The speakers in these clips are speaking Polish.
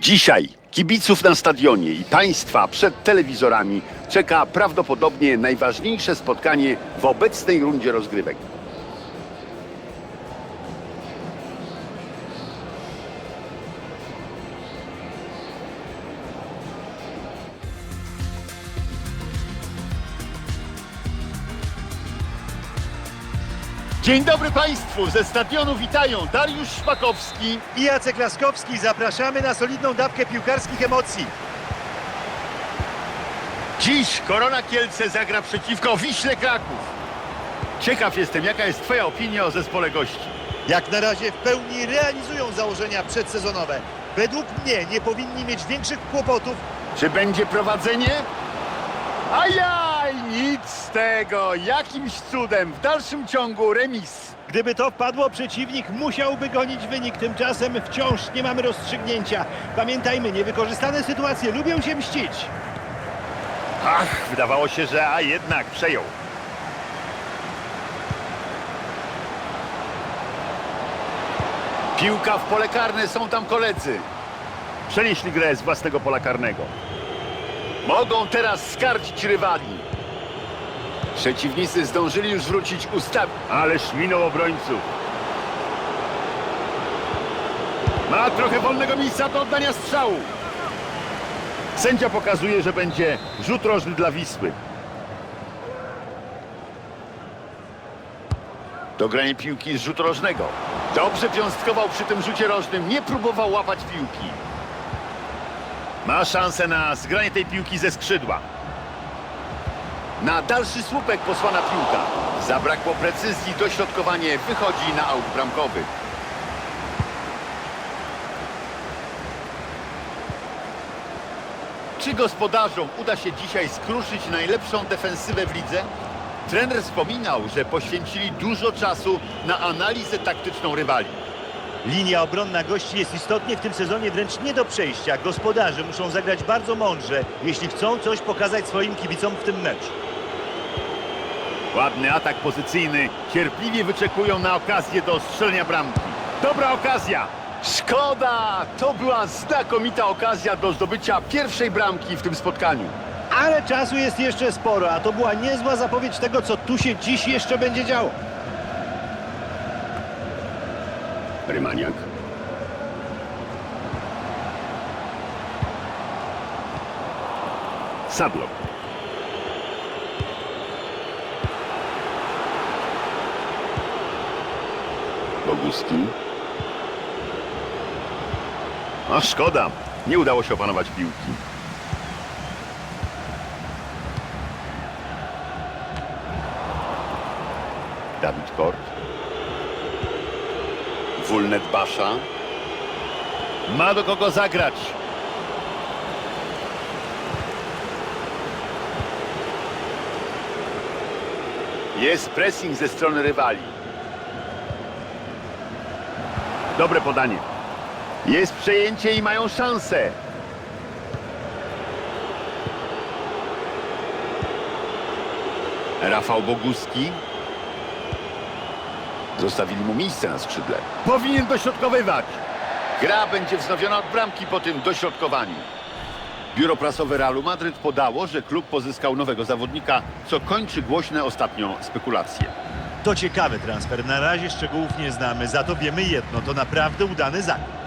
Dzisiaj kibiców na stadionie i państwa przed telewizorami czeka prawdopodobnie najważniejsze spotkanie w obecnej rundzie rozgrywek. Dzień dobry Państwu, ze stadionu witają Dariusz Szpakowski i Jacek Laskowski. Zapraszamy na solidną dawkę piłkarskich emocji. Dziś Korona Kielce zagra przeciwko Wiśle Kraków. Ciekaw jestem, jaka jest Twoja opinia o zespole gości. Jak na razie w pełni realizują założenia przedsezonowe. Według mnie nie powinni mieć większych kłopotów. Czy będzie prowadzenie? Ajaj, nic z tego. Jakimś cudem w dalszym ciągu remis. Gdyby to wpadło, przeciwnik musiałby gonić wynik. Tymczasem wciąż nie mamy rozstrzygnięcia. Pamiętajmy, niewykorzystane sytuacje lubią się mścić. Ach, wydawało się, że a jednak przejął. Piłka w pole karne, są tam koledzy. Przenieśli grę z własnego pola karnego. Mogą teraz skarcić rywali. Przeciwnicy zdążyli już wrócić ustaw. Ależ minął obrońców. Ma trochę wolnego miejsca do oddania strzału. Sędzia pokazuje, że będzie rzut rożny dla Wisły. Dogranie piłki z rzutu rożnego. Dobrze piąstkował przy tym rzucie rożnym, nie próbował łapać piłki. Ma szansę na zgranie tej piłki ze skrzydła. Na dalszy słupek posłana piłka. Zabrakło precyzji, dośrodkowanie wychodzi na aut bramkowy. Czy gospodarzom uda się dzisiaj skruszyć najlepszą defensywę w lidze? Trener wspominał, że poświęcili dużo czasu na analizę taktyczną rywali. Linia obronna gości jest istotnie w tym sezonie wręcz nie do przejścia. Gospodarze muszą zagrać bardzo mądrze, jeśli chcą coś pokazać swoim kibicom w tym meczu. Ładny atak pozycyjny. Cierpliwie wyczekują na okazję do strzelenia bramki. Dobra okazja! Szkoda! To była znakomita okazja do zdobycia pierwszej bramki w tym spotkaniu. Ale czasu jest jeszcze sporo, a to była niezła zapowiedź tego, co tu się dziś jeszcze będzie działo. Rymaniak. Sadlok. Boguski. A szkoda, nie udało się opanować piłki. Dawid Kort. Wulnet Basza. Ma do kogo zagrać. Jest pressing ze strony rywali. Dobre podanie. Jest przejęcie i mają szansę. Rafał Boguski. Zostawili mu miejsce na skrzydle. Powinien dośrodkowywać. Gra będzie wznowiona od bramki po tym dośrodkowaniu. Biuro prasowe Realu Madryt podało, że klub pozyskał nowego zawodnika, co kończy głośne ostatnio spekulacje. To ciekawy transfer. Na razie szczegółów nie znamy, za to wiemy jedno. To naprawdę udany zakup.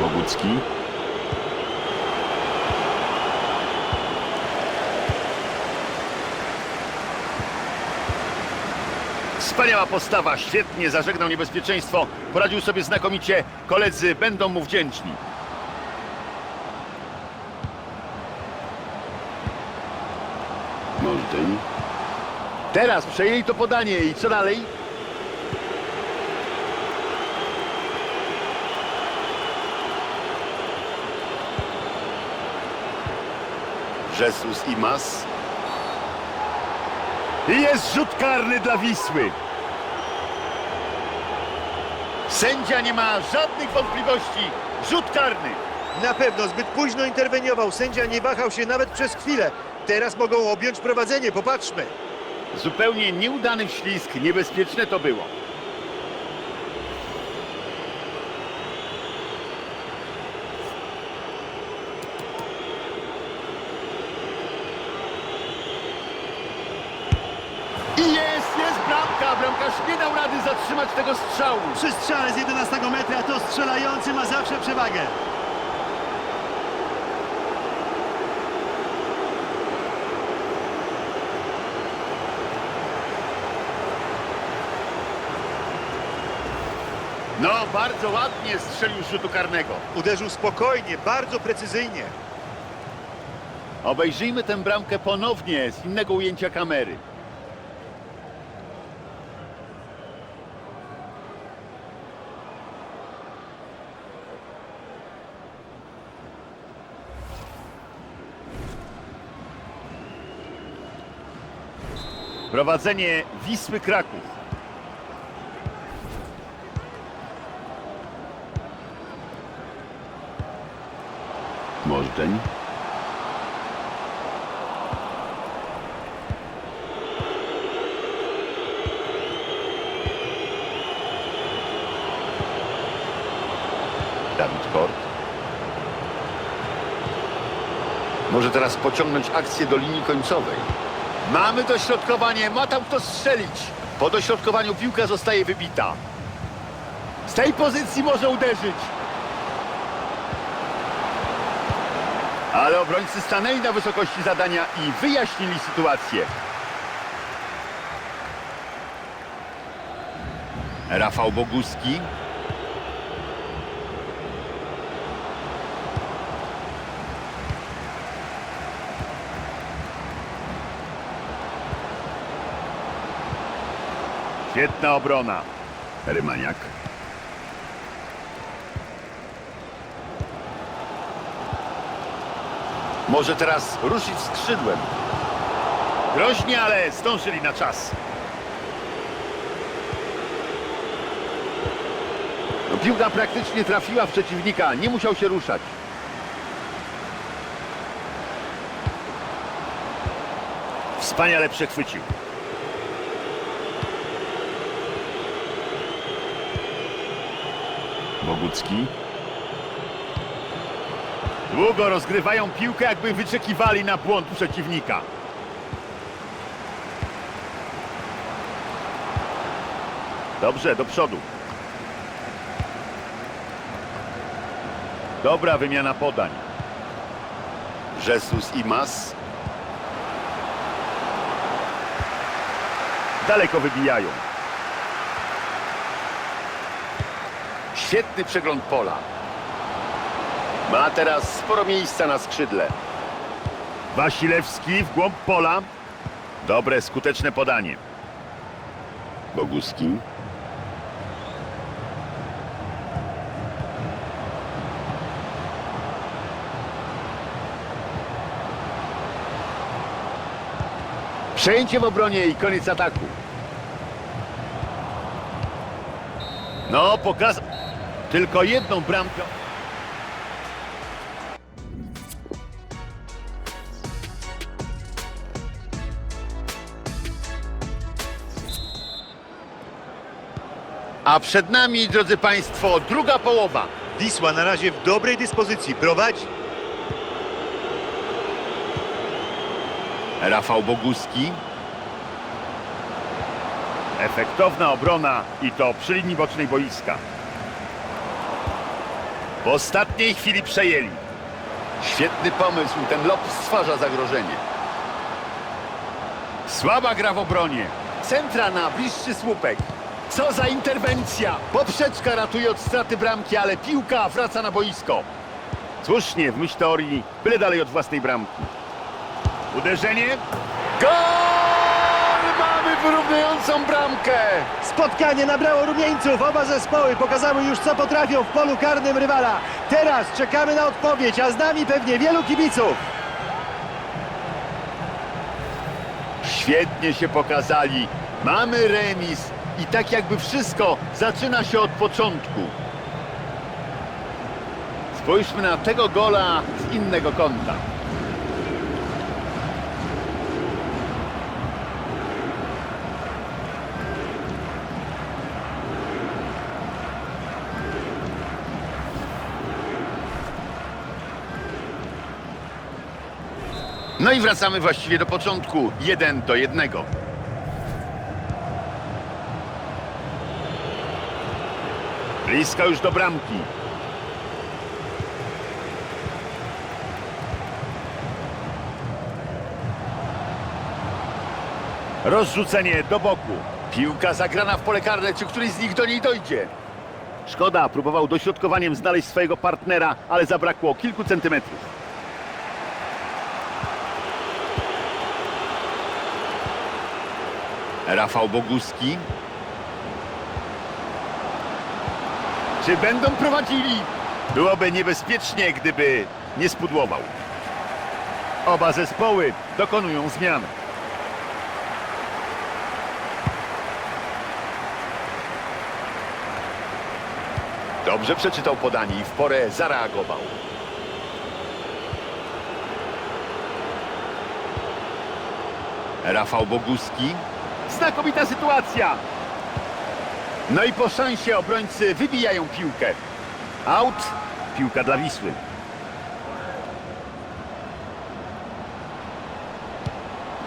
Bogucki. Wspaniała postawa, świetnie zażegnał niebezpieczeństwo, poradził sobie znakomicie, koledzy będą mu wdzięczni. Możdżeń. Teraz przejęli to podanie i co dalej? Jesus Imas. I jest rzut karny dla Wisły. Sędzia nie ma żadnych wątpliwości. Rzut karny. Na pewno zbyt późno interweniował. Sędzia nie wahał się nawet przez chwilę. Teraz mogą objąć prowadzenie, popatrzmy. Zupełnie nieudany wślizg, niebezpieczne to było. I jest, jest bramka! Bramkarz nie dał rady zatrzymać tego strzału. Przy strzale z 11 metra to strzelający ma zawsze przewagę. No, bardzo ładnie strzelił z rzutu karnego. Uderzył spokojnie, bardzo precyzyjnie. Obejrzyjmy tę bramkę ponownie z innego ujęcia kamery. Prowadzenie Wisły Kraków. Możdżeń. Dawid Kort. Może teraz pociągnąć akcję do linii końcowej. Mamy dośrodkowanie, ma tam kto strzelić. Po dośrodkowaniu piłka zostaje wybita. Z tej pozycji może uderzyć. Ale obrońcy stanęli na wysokości zadania i wyjaśnili sytuację. Rafał Boguski. Świetna obrona. Rymaniak. Może teraz ruszyć skrzydłem. Groźnie, ale zdążyli na czas. No, piłka praktycznie trafiła w przeciwnika. Nie musiał się ruszać. Wspaniale przechwycił. Bogucki. Długo rozgrywają piłkę, jakby wyczekiwali na błąd przeciwnika. Dobrze, do przodu. Dobra wymiana podań. Jesus i Mas. Daleko wybijają. Świetny przegląd pola. Ma teraz sporo miejsca na skrzydle. Wasilewski w głąb pola. Dobre, skuteczne podanie. Boguski. Przejęcie w obronie i koniec ataku. No, pokaz... Tylko jedną bramkę. A przed nami, drodzy Państwo, druga połowa. Wisła na razie w dobrej dyspozycji. Prowadzi. Rafał Boguski. Efektowna obrona i to przy linii bocznej boiska. W ostatniej chwili przejęli. Świetny pomysł, ten lob stwarza zagrożenie. Słaba gra w obronie. Centra na bliższy słupek. Co za interwencja! Poprzeczka ratuje od straty bramki, ale piłka wraca na boisko. Słusznie, w myśl teorii, byle dalej od własnej bramki. Uderzenie. Gol! Wyrównującą bramkę! Spotkanie nabrało rumieńców. Oba zespoły pokazały już co potrafią w polu karnym rywala. Teraz czekamy na odpowiedź, a z nami pewnie wielu kibiców. Świetnie się pokazali. Mamy remis i tak jakby wszystko zaczyna się od początku. Spójrzmy na tego gola z innego kąta. No i wracamy właściwie do początku. Jeden do jednego. Blisko już do bramki. Rozrzucenie do boku. Piłka zagrana w pole karne. Czy któryś z nich do niej dojdzie? Szkoda, próbował dośrodkowaniem znaleźć swojego partnera, ale zabrakło kilku centymetrów. Rafał Boguski. Czy będą prowadzili? Byłoby niebezpiecznie, gdyby nie spudłował. Oba zespoły dokonują zmian. Dobrze przeczytał podanie i w porę zareagował. Rafał Boguski. Znakomita sytuacja. No i po szansie obrońcy wybijają piłkę. Out. Piłka dla Wisły.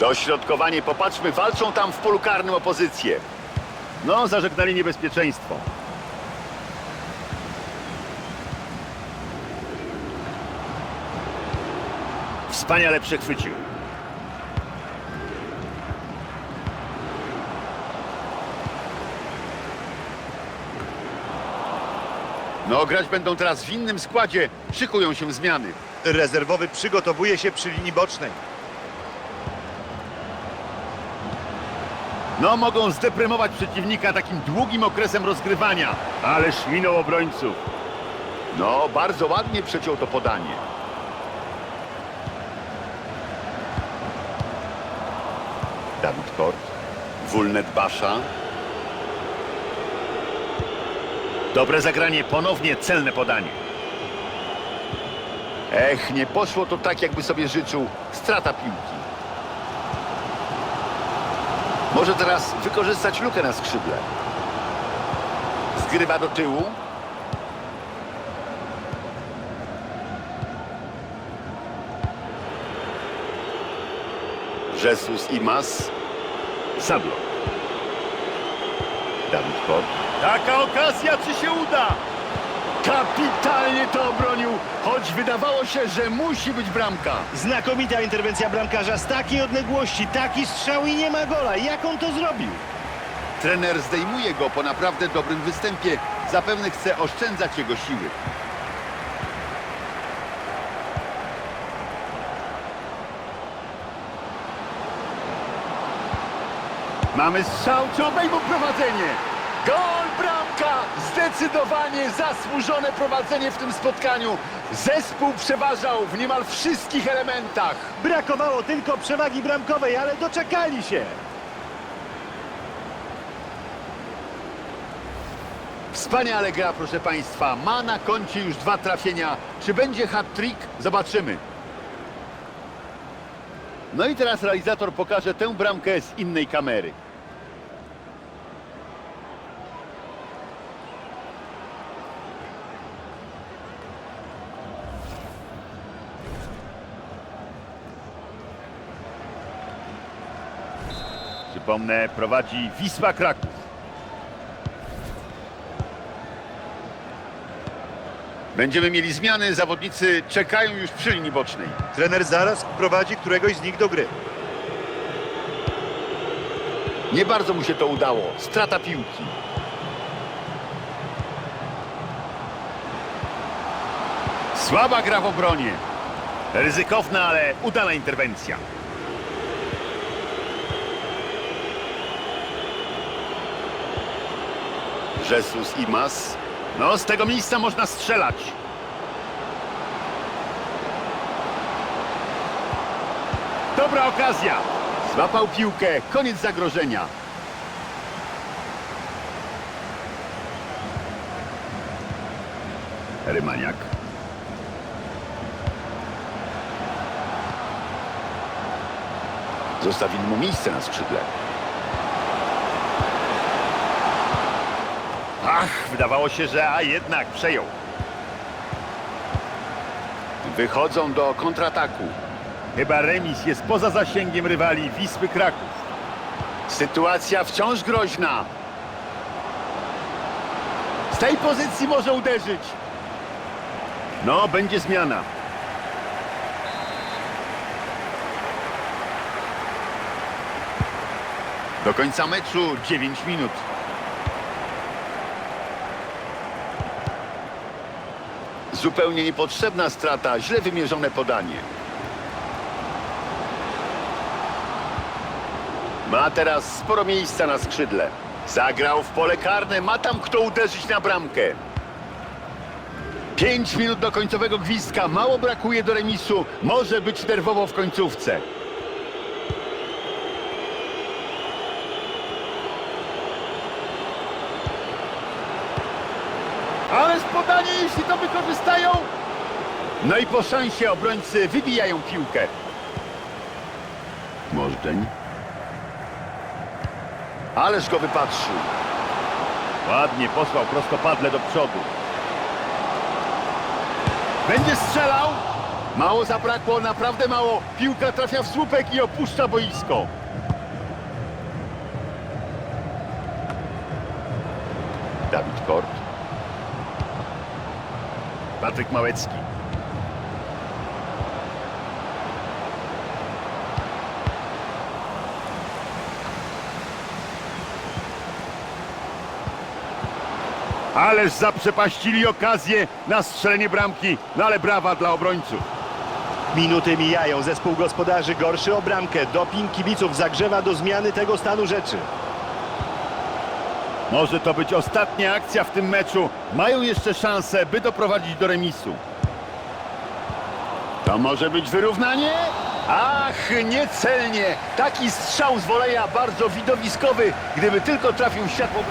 Dośrodkowanie, popatrzmy, walczą tam w polu karnym opozycję. No, zażegnali niebezpieczeństwo. Wspaniale przechwycił. No, grać będą teraz w innym składzie. Szykują się zmiany. Rezerwowy przygotowuje się przy linii bocznej. No, mogą zdeprymować przeciwnika takim długim okresem rozgrywania. Ależ minął obrońców. No, bardzo ładnie przeciął to podanie. Dawid Kort. Wulnet Basza. Dobre zagranie, ponownie celne podanie. Ech, nie poszło to tak, jakby sobie życzył. Strata piłki. Może teraz wykorzystać lukę na skrzydle. Zgrywa do tyłu. Jesus Imas. Sablo. Taka okazja, czy się uda? Kapitalnie to obronił, choć wydawało się, że musi być bramka. Znakomita interwencja bramkarza z takiej odległości, taki strzał i nie ma gola. Jak on to zrobił? Trener zdejmuje go po naprawdę dobrym występie. Zapewne chce oszczędzać jego siły. Mamy strzał, czy obejmą prowadzenie? Gol, bramka! Zdecydowanie zasłużone prowadzenie w tym spotkaniu. Zespół przeważał w niemal wszystkich elementach. Brakowało tylko przewagi bramkowej, ale doczekali się. Wspaniale gra, proszę Państwa. Ma na koncie już dwa trafienia. Czy będzie hat-trick? Zobaczymy. No i teraz realizator pokaże tę bramkę z innej kamery. Przypomnę, prowadzi Wisła Kraków. Będziemy mieli zmiany, zawodnicy czekają już przy linii bocznej. Trener zaraz wprowadzi któregoś z nich do gry. Nie bardzo mu się to udało. Strata piłki. Słaba gra w obronie. Ryzykowna, ale udana interwencja. Jesus i Mas. No, z tego miejsca można strzelać. Dobra okazja. Złapał piłkę. Koniec zagrożenia. Rymaniak. Zostawili mu miejsce na skrzydle. Ach, wydawało się, że a jednak przejął. Wychodzą do kontrataku. Chyba remis jest poza zasięgiem rywali Wisły Kraków. Sytuacja wciąż groźna. Z tej pozycji może uderzyć. No, będzie zmiana. Do końca meczu 9 minut. Zupełnie niepotrzebna strata, źle wymierzone podanie. Ma teraz sporo miejsca na skrzydle. Zagrał w pole karne, ma tam kto uderzyć na bramkę. Pięć minut do końcowego gwizdka, mało brakuje do remisu, może być nerwowo w końcówce. Podanie, jeśli to wykorzystają. No i po szansie obrońcy wybijają piłkę. Możdżeń. Ależ go wypatrzył. Ładnie posłał prostopadle do przodu. Będzie strzelał. Mało zabrakło, naprawdę mało. Piłka trafia w słupek i opuszcza boisko. Dawid Kort. Patryk Małecki. Ależ zaprzepaścili okazję na strzelenie bramki, no ale brawa dla obrońców. Minuty mijają, zespół gospodarzy gorszy o bramkę. Doping kibiców zagrzewa do zmiany tego stanu rzeczy. Może to być ostatnia akcja w tym meczu. Mają jeszcze szansę, by doprowadzić do remisu. To może być wyrównanie? Ach, niecelnie. Taki strzał z woleja bardzo widowiskowy. Gdyby tylko trafił w światło...